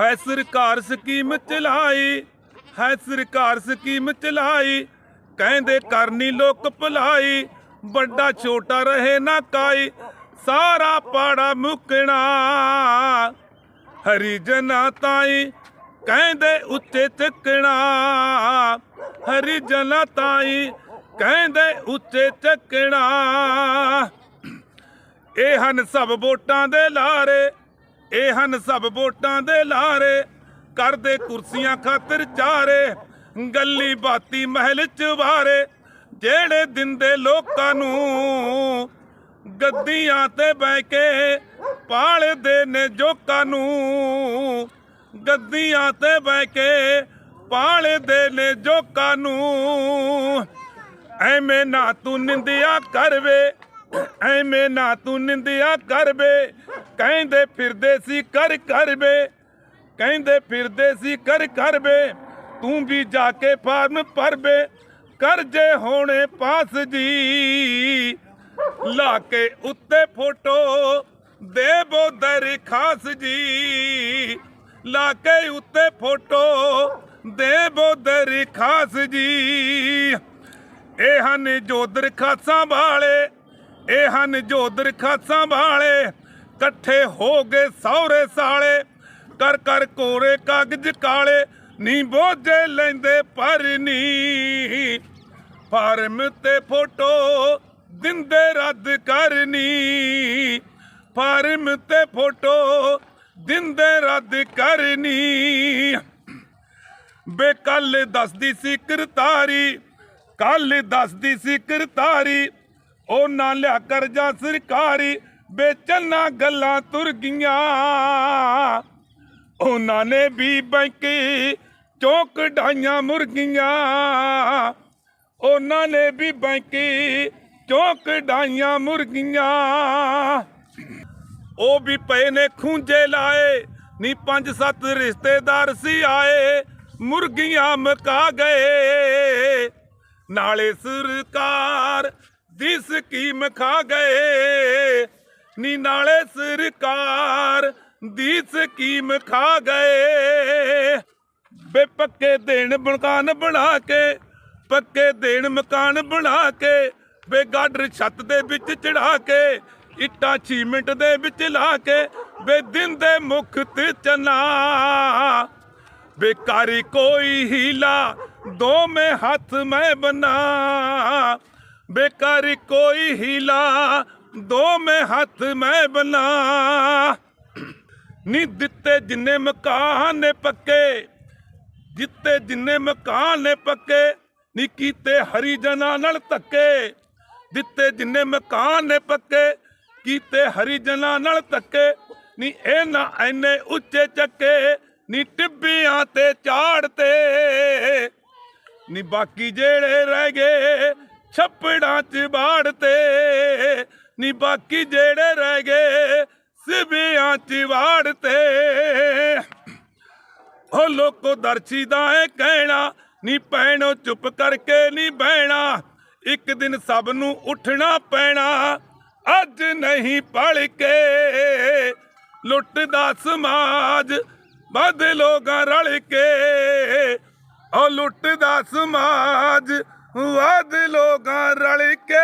ਹੈ ਸਰਕਾਰ ਸਕੀਮ ਚਲਾਈ, ਹੈ ਸਰਕਾਰ ਸਕੀਮ ਚਲਾਈ। ਕਹਿੰਦੇ ਕਰਨੀ ਲੋਕ ਭਲਾਈ, ਵੱਡਾ ਛੋਟਾ ਰਹੇ ਨਾ ਕਾਈ, ਸਾਰਾ ਪਾੜਾ ਮੁਕਣਾ। ਹਰੀ ਜਨਾ ਤਾਈ ਕਹਿੰਦੇ ਉੱਤੇ ਚੱਕਣਾ। ਹਰੀ ਜਨਾ ਤਾਈ ਕਹਿੰਦੇ ਉੱਤੇ ਚੱਕਣਾ। ਇਹ ਹਨ ਸਭ ਵੋਟਾਂ ਦੇ ਲਾਰੇ। ਇਹ ਹਨ ਸਭ ਵੋਟਾਂ ਦੇ ਲਾਰੇ, ਕਰਦੇ ਕੁਰਸੀਆਂ ਖਾਤਰ ਚਾਰੇ, ਗੱਲੀ ਬਾਤੀ ਮਹਿਲ ਚ ਵਾਰੇ, ਜਿਹੜੇ ਦਿੰਦੇ ਲੋਕਾਂ ਨੂੰ, ਗੱਦੀਆਂ ਤੇ ਬਹਿ ਕੇ ਪਾਲਦੇ ਨੇ ਜੋਕਾਂ ਨੂੰ, ਗੱਦੀਆਂ ਤੇ ਬਹਿ ਕੇ ਪਾਲਦੇ ਨੇ ਜੋਕਾਂ ਨੂੰ। ਐਵੇਂ ਨਾ ਤੂੰ ਨਿੰਦਿਆ ਕਰਵੇ ਐਵੇਂ ਨਾ ਤੂੰ ਨਿੰਦਿਆ ਕਰਵੇ ਕਹਿੰਦੇ ਫਿਰਦੇ ਸੀ ਕਰ ਕਰਵੇ ਕਹਿੰਦੇ ਫਿਰਦੇ ਸੀ ਕਰ ਕਰਵੇ ਤੂੰ ਵੀ ਜਾ ਕੇ ਫਾਰਮ ਭਰਵੇ ਕਰਜੇ ਹੋਣੇ ਪਾਸ ਜੀ, ਲਾ ਕੇ ਉੱਤੇ ਫੋਟੋ ਦੇ ਬੋਦਰ ਖਾਸ ਜੀ, ਲਾ ਕੇ ਉੱਤੇ ਫੋਟੋ ਦੇ ਬੋਦਰ ਖਾਸ ਜੀ। ਇਹ ਹਨ ਜੋ ਦਰਖਾਸਾਂ ਵਾਲੇ, ਇਹ ਹਨ ਜੋ ਦਰਖਾਸਾਂ ਵਾਲੇ ਇਕੱਠੇ ਹੋ ਗਏ ਸੌਰੇ ਸਾਲੇ। ਕਰ ਕਰ ਕੋਰੇ ਕਾਗਜ਼ ਕਾਲੇ, ਨੀ ਬੋਝੇ ਲੈਂਦੇ ਪਰ ਨੀ। ਫਾਰਮ ਤੇ ਫੋਟੋ ਦਿੰਦੇ ਰੱਦ ਕਰਨੀ। ਫਾਰਮ ਤੇ ਫੋਟੋ ਦਿੰਦੇ ਰੱਦ ਕਰਨੀ। ਬੇਕੱਲ ਦੱਸਦੀ ਸੀ ਕਰਤਾਰੀ, ਕੱਲ ਦੱਸਦੀ ਸੀ ਕਰਤਾਰੀ। ਉਹ ਨਾ ਲਿਆ ਕਰਜ਼ਾ ਸਰਕਾਰੀ ਵੇਚਣਾ ਗੱਲਾਂ ਤੁਰ ਗਈਆਂ। ਉਹਨਾਂ ਨੇ ਵੀ ਬੈਂਕੀ ਚੌਕ ਢਾਈਆਂ ਮੁਰਗੀਆਂ ਉਹਨਾਂ ਨੇ ਵੀ ਬੈਂਕੀ ਚੌਕ ਢਾਈਆਂ ਮੁਰਗੀਆਂ ਉਹ ਵੀ ਪਏ ਨੇ ਖੂੰਜੇ ਲਾਏ। ਨੀ ਪੰਜ ਸੱਤ ਰਿਸ਼ਤੇਦਾਰ ਸੀ ਆਏ। ਮੁਰਗੀਆਂ ਮਕਾ ਗਏ। ਨਾਲੇ ਸਰਕਾਰ ਦੀ ਸਕੀਮ ਖਾ ਗਏ। ਨੀ ਨਾਲੇ ਸਰਕਾਰ ਦੀ ਸਕੀਮ ਖਾ ਗਏ। ਬੇ ਪੱਕੇ ਦੇਣ ਮਕਾਨ ਬਣਾ ਕੇ, ਪੱਕੇ ਦੇਣ ਮਕਾਨ ਬਣਾ ਕੇ ਬੇ ਗਾਡਰ ਛੱਤ ਦੇ ਵਿੱਚ ਚੜਾ ਕੇ, ਇੱਟਾਂ ਸੀਮਿੰਟ ਦੇ ਵਿੱਚ ਲਾ ਕੇ ਬੇ ਦਿਨ ਦੇ ਮੁਖ ਤੇ ਚਨਾ। ਬੇਕਾਰੀ ਕੋਈ ਹੀਲਾ ਦੋ ਮੈਂ ਹੱਥ ਮੈਂ ਬਨਾ। ਬੇਕਾਰੀ ਕੋਈ ਹੀਲਾ ਦੋ ਮੈਂ ਹੱਥ ਮੈਂ ਬਣਾ ਨੀ ਦਿੱਤੇ ਜਿੰਨੇ ਮਕਾਨ ਨੇ ਪੱਕੇ ਜਿੱਤੇ ਜਿੰਨੇ ਮਕਾਨ ਨੇ ਪੱਕੇ, ਨੀ ਕੀਤੇ ਹਰੀ ਜਨਾਂ ਨਾਲ ਧੱਕੇ। ਦਿੱਤੇ ਜਿੰਨੇ ਮਕਾਨ ਨੇ ਪੱਕੇ, ਕੀਤੇ ਹਰੀ ਜਨਾਂ ਨਾਲ ਧੱਕੇ। ਨੀ ਇਹ ਨਾ ਐਨੇ ਉੱਚੇ ਚੱਕੇ, ਨੀ ਟਿੱਬੀਆਂ ਤੇ ਝਾੜਤੇ ਨੀ ਬਾਕੀ ਜਿਹੜੇ ਰਹਿ ਗਏ ਛੱਪੜਾਂ 'ਚ ਬਾੜਤੇ ਨੀ ਬਾਕੀ ਜਿਹੜੇ ਰਹਿ ਗਏ ਸਿਵਿਆਂ 'ਚ ਵਾੜਤੇ ਓ ਲੋਕੋ ਦਰਸ਼ੀ ਦਾ ਇਹ ਕਹਿਣਾ, ਨੀ ਪੈਣੋ ਚੁੱਪ ਕਰਕੇ ਨੀ ਬਹਿਣਾ, ਇੱਕ ਦਿਨ ਸਭ ਨੂੰ ਉੱਠਣਾ ਪੈਣਾ, ਅੱਜ ਨਹੀਂ ਪੜ ਕੇ। ਲੁੱਟਦਾ ਸਮਾਜ, ਵੱਧ ਲੋਕਾਂ ਰਲ ਕੇ। ਉਹ ਲੁੱਟਦਾ ਸਮਾਜ ਵੱਧ ਲੋਕਾਂ ਰਲ ਕੇ।